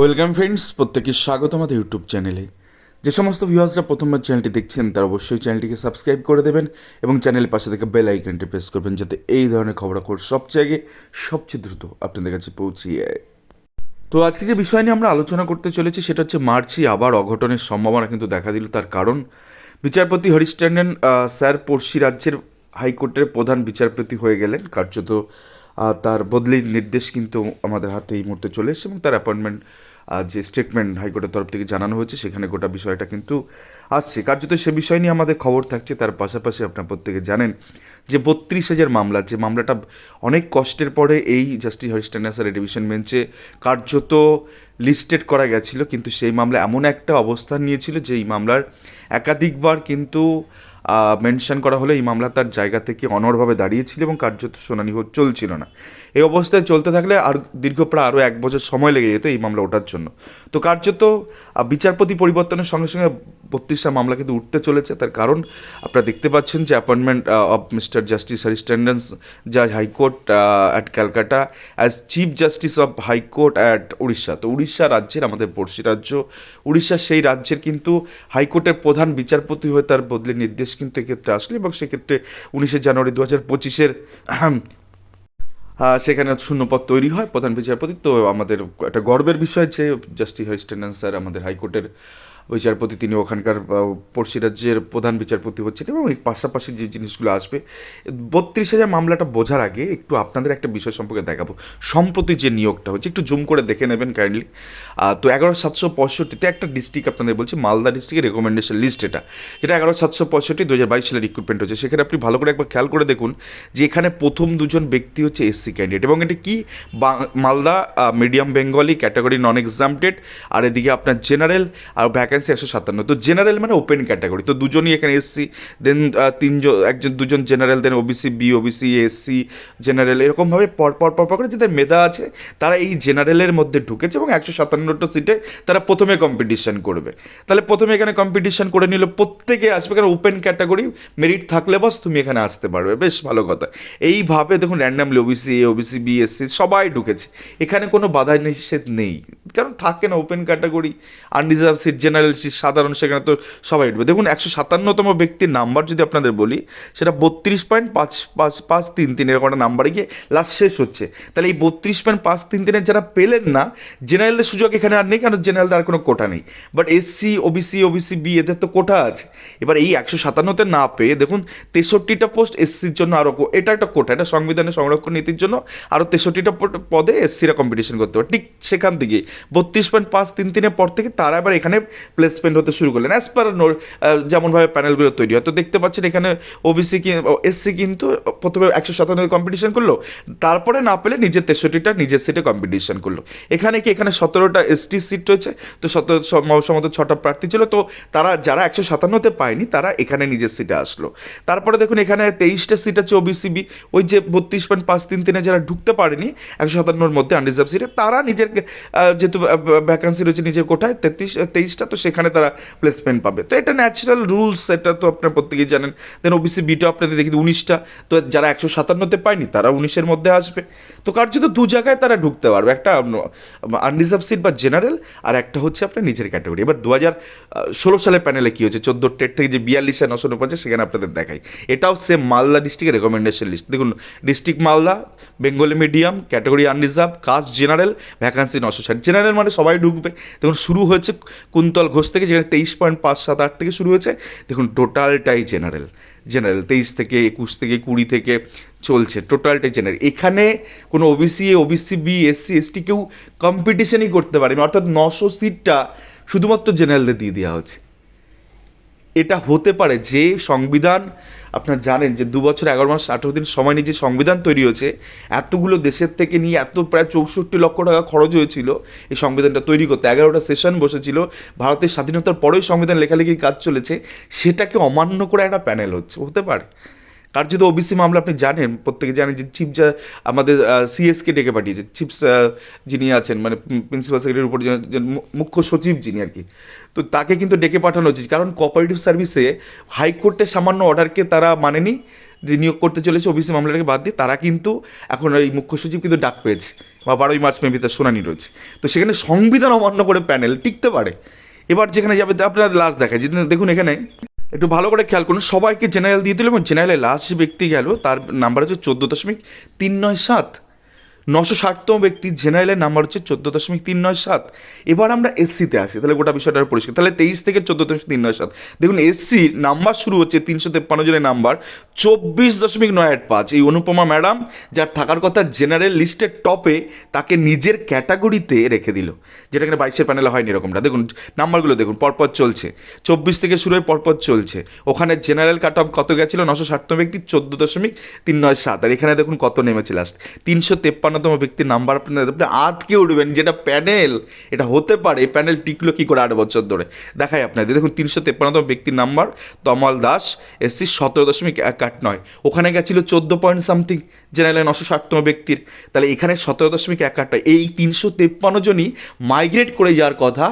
Welcome friends প্রত্যেকে স্বাগত আমাদের ইউটিউব চ্যানেলে। যে সমস্ত ভিউয়ার্সরা প্রথমবার চ্যানেলটি দেখছেন, তারা অবশ্যই চ্যানেলটিকে সাবস্ক্রাইব করে দেবেন এবং চ্যানেলের পাশে থেকে বেল আইকনটি প্রেস করবেন যাতে এই ধরনের খবরাখবর সবচেয়ে আগে, সবচেয়ে দ্রুত আপনাদের কাছে পৌঁছিয়ে। তো আজকে যে বিষয় নিয়ে আমরা আলোচনা করতে চলেছি, সেটা হচ্ছে মার্চই আবার অঘটনের সম্ভাবনা কিন্তু দেখা দিল। তার কারণ, বিচারপতি হরিশ ট্যান্ডন স্যার পড়শি রাজ্যের হাইকোর্টের প্রধান বিচারপতি হয়ে গেলেন। কার্যত তার বদলির নির্দেশ কিন্তু আমাদের হাতে এই মুহূর্তে চলে এসেছে এবং তার অ্যাপয়েন্টমেন্ট যে স্টেটমেন্ট হাইকোর্টের তরফ থেকে জানানো হয়েছে, সেখানে গোটা বিষয়টা কিন্তু আসছে। কার্যত সে বিষয় নিয়ে আমাদের খবর থাকছে, তার পাশাপাশি আপনার প্রত্যেকে জানেন যে বত্রিশ হাজার মামলা, যে মামলাটা অনেক কষ্টের পরে এই জাস্টিস হরিস্টানা স্যারের ডিভিশন বেঞ্চে কার্যত লিস্টেড করা গেছিল। কিন্তু সেই মামলা এমন একটা অবস্থান নিয়েছিল যে এই মামলার একাধিকবার কিন্তু মেনশন করা হলে এই মামলা তার জায়গা থেকে অনড়ভাবে দাঁড়িয়েছিল এবং কার্যত শুনানি চলছিল না। এই অবস্থায় চলতে থাকলে আর দীর্ঘ প্রায় আরও এক বছর সময় লেগে যেত এই মামলা ওঠার জন্য। তো কার্যত বিচারপতি পরিবর্তনের সঙ্গে সঙ্গে বত্রিশটা মামলা কিন্তু উঠতে চলেছে। তার কারণ আপনারা দেখতে পাচ্ছেন যে appointment of mister justice Harish Tandon জাজ high court at Calcutta as chief justice of high court at Orissa তো উড়িষ্যা রাজ্যের, আমাদের পড়শি রাজ্য উড়িষ্যা সেই রাজ্যের কিন্তু হাইকোর্টের প্রধান বিচারপতি হয়ে তার বদলি নির্দেশ কিন্তু এক্ষেত্রে আসলে এবং সেক্ষেত্রে উনিশে জানুয়ারি দু হাজার পঁচিশের সেখানে শূন্যপদ তৈরি হয় প্রধান বিচারপতি। তো আমাদের একটা গর্বের বিষয় যে জাস্টিস হরিশ স্যার আমাদের হাইকোর্টের বিচারপতি তিনি ওখানকার পড়শি রাজ্যের প্রধান বিচারপতি হচ্ছেন এবং এই পাশাপাশি যে জিনিসগুলো আসবে, বত্রিশ হাজার মামলাটা বোঝার আগে একটু আপনাদের একটা বিষয় সম্পর্কে দেখাবো। সম্প্রতি যে নিয়োগটা হচ্ছে, একটু জুম করে দেখে নেবেন কাইন্ডলি তো এগারো সাতশো পঁয়ষট্টিতে একটা ডিস্ট্রিক্ট আপনাদের বলছি, মালদা ডিস্ট্রিক্টের রেকমেন্ডেশন লিস্ট এটা। যেটা এগারো সাতশো পঁয়ষট্টি, দু হাজার বাইশ সালে রিক্রুটমেন্ট হচ্ছে। সেখানে আপনি ভালো করে একবার খেয়াল করে দেখুন যে এখানে প্রথম দুজন ব্যক্তি হচ্ছে এসসি ক্যান্ডিডেট এবং এটা কি? Malda medium Bengali category non exempted আর এদিকে আপনার জেনারেল আর ভ্যাকেন্সি একশো সাতান্ন। তো জেনারেল মানে ওপেন ক্যাটাগরি তো দুজনই এখানে এসসি দেন তিনজন, একজন, দুজন general then OBC B OBC SC general এরকমভাবে পর পর পর পর করে যাদের মেধা আছে, তারা এই জেনারেলের মধ্যে ঢুকেছে এবং একশো সাতান্নটা সিটে তারা প্রথমে কম্পিটিশন করবে। তাহলে প্রথমে এখানে কম্পিটিশন করে নিল, প্রত্যেকে আসবে কারণ ওপেন ক্যাটাগরি মেরিট থাকলে বস তুমি এখানে আসতে পারবে। বেশ ভালো কথা। এইভাবে দেখুন randomly OBC A OBC B SC সবাই ঢুকেছে। এখানে কোনো বাধা নিষেধ নেই। কারণ থাকে না open category unreserved seat general seat সাধারণ, সেখানে তো সবাই উঠবে। দেখুন, একশো সাতান্নতম ব্যক্তির নাম্বার যদি আপনাদের বলি, সেটা বত্রিশ পয়েন্ট পাঁচ পাঁচ পাঁচ, তিন তিন, এরকম একটা নাম্বারে গিয়ে লাস্ট শেষ হচ্ছে। তাহলে এই বত্রিশ পয়েন্ট পাঁচ, তিন, তিনের যারা পেলেন না জেনারেলের সুযোগ এখানে আর নেই কারণ জেনারেলদের আর কোনো কোটা নেই? But SC OBC OBC B এদের তো কোটা আছে। এবার এই একশো সাতান্নতে না পেয়ে দেখুন, তেষট্টিটা পোস্ট এসসির জন্য আরও এটা একটা কোটা এটা সংবিধানের সংরক্ষণ নীতির জন্য আরও তেষট্টিটা পদে এসসিরা কম্পিটিশন করতে পারে। ঠিক সেখান থেকে বত্রিশ পয়েন্ট পাঁচ, তিন, তিনের পর থেকে তারা এবার এখানে প্লেসমেন্ট হতে শুরু করলেন অ্যাজ পার নোর যেমনভাবে প্যানেলগুলো তৈরি হয়। তো দেখতে পাচ্ছেন এখানে ওবিসি এসসি কিন্তু প্রথমে একশো সাতান্ন কম্পিটিশন করল, তারপরে না পেলে নিজের তেষট্টিটা নিজের সিটে কম্পিটিশন করল। এখানে কি এখানে সতেরোটা এসটি সিট রয়েছে? তো সতেরো সম্ভবত ছটা প্রার্থী ছিল, তো তারা যারা একশো সাতান্নতে পায়নি, তারা এখানে নিজের সিটে আসলো। তারপরে দেখুন এখানে তেইশটা সিট আছে ওবিসিবি ওই যে বত্রিশ পয়েন্ট পাঁচ তিন তিনে যারা ঢুকতে পারেনি, একশো সাতান্নর মধ্যে আনরিজার্ভ সিটে তারা নিজের যেহেতু ভ্যাকান্সি রয়েছে নিজের কোঠায়, তেত্রিশ, তেইশটা, তো সেখানে তারা প্লেসমেন্ট পাবে। তো এটা ন্যাচারাল রুলস এটা তো আপনার প্রত্যেকেই জানেন। দেন ওবিসি বিটা আপনাদের দেখি উনিশটা, তো যারা একশো সাতান্নতে পায়নি, তারা উনিশের মধ্যে আসবে। তো কার কার্যত দু জায়গায় তারা ঢুকতে পারবে। একটা আনরিজার্ভ সিট বা জেনারেল আর একটা হচ্ছে আপনার নিজের ক্যাটাগরি এবার দু হাজার ষোলো সালের প্যানেলে কী হচ্ছে চোদ্দ টেট থেকে যে বিয়াল্লিশ বিয়াল্লিশে নশো পঞ্চাশ সেখানে আপনাদের দেখাই। এটাও সেম মালদা ডিস্ট্রিক্টের রেকমেন্ডেশন লিস্ট দেখুন district Malda Bengali medium category unreserved caste general vacancy নশো ষাট। জেনারেল মানে সবাই ঢুকবে। দেখুন, শুরু হয়েছে কুন্তল ঘোষ থেকে, যেখানে তেইশ পয়েন্ট পাঁচ সাত আট থেকে শুরু হয়েছে। দেখুন, টোটালটাই জেনারেল। জেনারেল তেইশ থেকে একুশ থেকে কুড়ি থেকে চলছে, টোটালটাই জেনারেল। এখানে কোনো OBC OBC B SC ST কেউ কম্পিটিশনই করতে পারেনি। অর্থাৎ নশো সিটটা শুধুমাত্র জেনারেলদের দিয়ে দেওয়া হচ্ছে। এটা হতে পারে যে সংবিধান, আপনারা জানেন যে দু বছর, এগারো মাস, আঠেরো দিন সময় নিয়ে যে সংবিধান তৈরি হয়েছে, এতগুলো দেশের থেকে নিয়ে এত প্রায় চৌষট্টি লক্ষ টাকা খরচ হয়েছিল এই সংবিধানটা তৈরি করতে। এগারোটা সেশন বসেছিল, ভারতের স্বাধীনতার পরেই সংবিধান লেখালেখির কাজ চলেছে, সেটাকে অমান্য করে একটা প্যানেল হচ্ছে, হতে পারে। কার যদি ওবিসি মামলা আপনি জানেন, প্রত্যেকে জানেন যে চিফ যা আমাদের সিএসকে ডেকে পাঠিয়েছে, চিফ যিনি আছেন মানে প্রিন্সিপাল সেক্রেটারির উপর মুখ্য সচিব যিনি আর কি তো তাকে কিন্তু ডেকে পাঠানো উচিত কারণ কোঅপারেটিভ সার্ভিসে হাইকোর্টের সামান্য অর্ডারকে তারা মানেনি, যে নিয়োগ করতে চলেছে ওবিসি মামলাটাকে বাদ দিয়ে, তারা কিন্তু এখন ওই মুখ্য সচিব কিন্তু ডাক পেয়েছে, বা বারোই মার্চ মেবি তার শুনানি রয়েছে। তো সেখানে সংবিধান অমান্য করে প্যানেল টিকতে পারে। এবার যেখানে যাবে আপনারা লাস্ট দেখায়। যেদিন দেখুন এখানে, একটু ভালো করে খেয়াল করুন, সবাইকে জেনারেল দিয়ে দিল এবং জেনারেলে লাস্ট ব্যক্তি গেল, তার নাম্বার হচ্ছে চোদ্দ দশমিক তিন নয় সাত। নশো ষাটতম ব্যক্তি জেনারেলের নাম্বার হচ্ছে চোদ্দ দশমিক তিন নয় সাত। এবার আমরা এসসিতে আসি, তাহলে গোটা বিষয়টা পরিষ্কার। তাহলে তেইশ থেকে চোদ্দ দশমিক তিন নয় সাত। দেখুন, এসসি নাম্বার শুরু হচ্ছে তিনশো তেপ্পান্ন জনের নাম্বার, চব্বিশ দশমিক নয় আট পাঁচ। এই অনুপমা ম্যাডাম, যার থাকার কথা জেনারেল লিস্টের টপে তাকে নিজের ক্যাটাগরিতে রেখে দিল, যেটা এখানে বাইশের প্যানেলে হয়নি এরকমটা। দেখুন, নাম্বারগুলো দেখুন, পরপর চলছে। চব্বিশ থেকে শুরু হয়ে পরপর চলছে। ওখানে জেনারেল কাট অফ কত গেছিল? নশো ষাটতম ব্যক্তি, চোদ্দ দশমিক তিন নয় সাত। আর এখানে দেখুন কত নেমেছে লাস্ট তিনশো তেপ্পান্নতম ব্যক্তির নাম্বার আপনার আপনি আটকে উঠবেন, যেটা প্যানেল, এটা হতে পারে। এই প্যানেল টিকলো কী করে আট বছর ধরে? দেখাই আপনাদের। দেখুন, তিনশো তেপ্পান্নতম ব্যক্তির নাম্বার, তমাল দাস, এসসি সতেরো দশমিক এক আট নয়। ওখানে গেছিল চোদ্দ পয়েন্ট সামথিং জেনারেল নশো ষাটতম ব্যক্তির। তাহলে এখানে সতেরো দশমিক এক আট নয়। এই তিনশো তেপ্পান্ন জনই মাইগ্রেট করে যাওয়ার কথা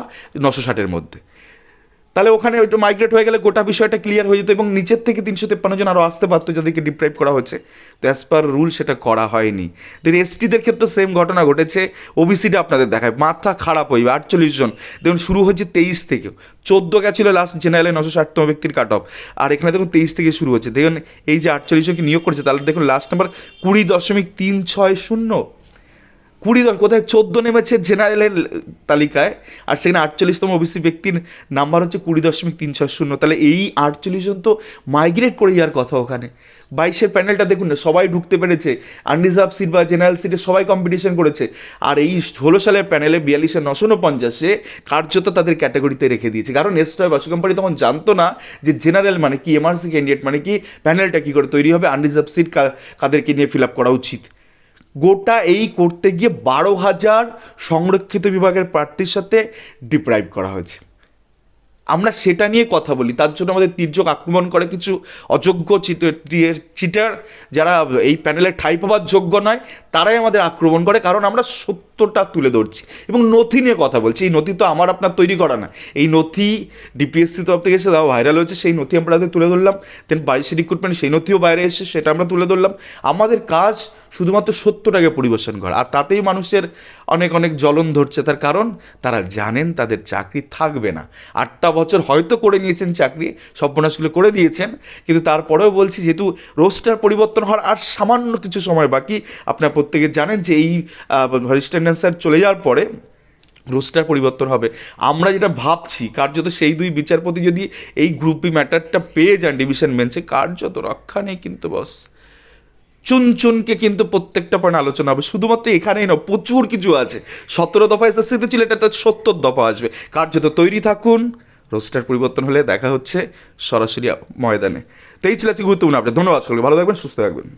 নশো ষাটের মধ্যে। তাহলে ওখানে ওইটা মাইগ্রেট হয়ে গেলে গোটা বিষয়টা ক্লিয়ার হয়ে যেত এবং নিচের থেকে তিনশো তেপ্পান্ন জন আরও আসতে পারতো যাদেরকে ডিপ্রাইভ করা হচ্ছে তো অ্যাজ পার রুল সেটা করা হয়নি। দেন এসটিদের ক্ষেত্রে সেম ঘটনা ঘটেছে। ওবিসিটা আপনাদের দেখায়। মাথা খারাপ হইবে আটচল্লিশ জন। দেখুন, শুরু হচ্ছে তেইশ থেকে চোদ্দ গেছিল লাস্ট জেনারেলে নশো ষাটতম ব্যক্তির কাট অফ আর এখানে দেখুন, তেইশ থেকে শুরু হচ্ছে দেখুন, এই যে আটচল্লিশ জনকে নিয়োগ করেছে, তাহলে দেখুন লাস্ট নাম্বার কুড়ি দশমিক তিন ছয় শূন্য। কুড়ি দশ কোথায় চোদ্দ নেমেছে জেনারেলের তালিকায়, আর সেখানে আটচল্লিশতম ওবিসি ব্যক্তির নাম্বার হচ্ছে কুড়ি দশমিক তিন ছয় শূন্য। তাহলে এই আটচল্লিশ জন তো মাইগ্রেট করে যাওয়ার কথা ওখানে। বাইশের প্যানেলটা দেখুন না সবাই ঢুকতে পেরেছে। আনরিজার্ভ সিট বা জেনারেল সিটে সবাই কম্পিটিশন করেছে। আর এই ষোলো সালের প্যানেলে বিয়াল্লিশে নশো উনপঞ্চাশে কার্যত তাদের ক্যাটাগরিতে রেখে দিয়েছে। কারণ এসটয় বাসু কোম্পানি তখন জানতো না যে জেনারেল মানে কি এমআরসি ক্যান্ডিডেট মানে কি প্যানেলটা কী করে তৈরি হবে, আনরিজার্ভ সিট কাদেরকে নিয়ে ফিল আপ করা উচিত। গোটা এই করতে গিয়ে বারো হাজার সংরক্ষিত বিভাগের প্রার্থীর সাথে ডিপ্রাইভ করা হয়েছে। আমরা সেটা নিয়ে কথা বলি। তার জন্য আমাদের তির্যক আক্রমণ করে কিছু অযোগ্য চিটার যারা এই প্যানেলে ঠাই পাওয়ার যোগ্য নয়, তারাই আমাদের আক্রমণ করে। কারণ আমরা সত্যটা তুলে ধরছি এবং নথি নিয়ে কথা বলছি। এই নথি তো আমার আপনার তৈরি করা না। এই নথি ডিপিএসসি তরফ থেকে এসে ভাইরাল হয়েছে। সেই নথি আমরা তুলে ধরলাম। দেন বাইশে রিক্রুটমেন্ট সেই নথিও বাইরে এসে সেটা আমরা তুলে ধরলাম। আমাদের কাজ শুধুমাত্র সত্যটাকে পরিবেশন করা। আর তাতেই মানুষের অনেক অনেক জ্বলন ধরছে। তার কারণ, তারা জানেন তাদের চাকরি থাকবে না। আটটা বছর হয়তো করে নিয়েছেন চাকরি, সর্বনাশগুলো করে দিয়েছেন। কিন্তু তারপরেও বলছি, যেহেতু রোস্টার পরিবর্তন হওয়ার আর সামান্য কিছু সময় বাকি, আপনার প্রত্যেকে জানেন যে এই হরিস্টেন্ডেন্সার চলে যাওয়ার পরে রোস্টার পরিবর্তন হবে। আমরা যেটা ভাবছি, কার্যত সেই দুই বিচারপতি যদি এই গ্রুপি ম্যাটারটা পেয়ে যান ডিভিশন বেঞ্চে, কার্যত রক্ষা নেই কিন্তু, বস। চুনচুনকে কিন্তু প্রত্যেকটা পয়েন্ট আলোচনা হবে। শুধুমাত্র এখানেই না প্রচুর কিছু আছে। সতেরো দফা এসএসসিতে ছিল এটা সত্তর দফা আসবে। কার্যত তৈরি থাকুন। রোস্টার পরিবর্তন হলে দেখা হচ্ছে সরাসরি ময়দানে। তো এই ছিল আজকে গুরুত্বপূর্ণ আপডেট ধন্যবাদ সকলকে, ভালো থাকবেন, সুস্থ থাকবেন।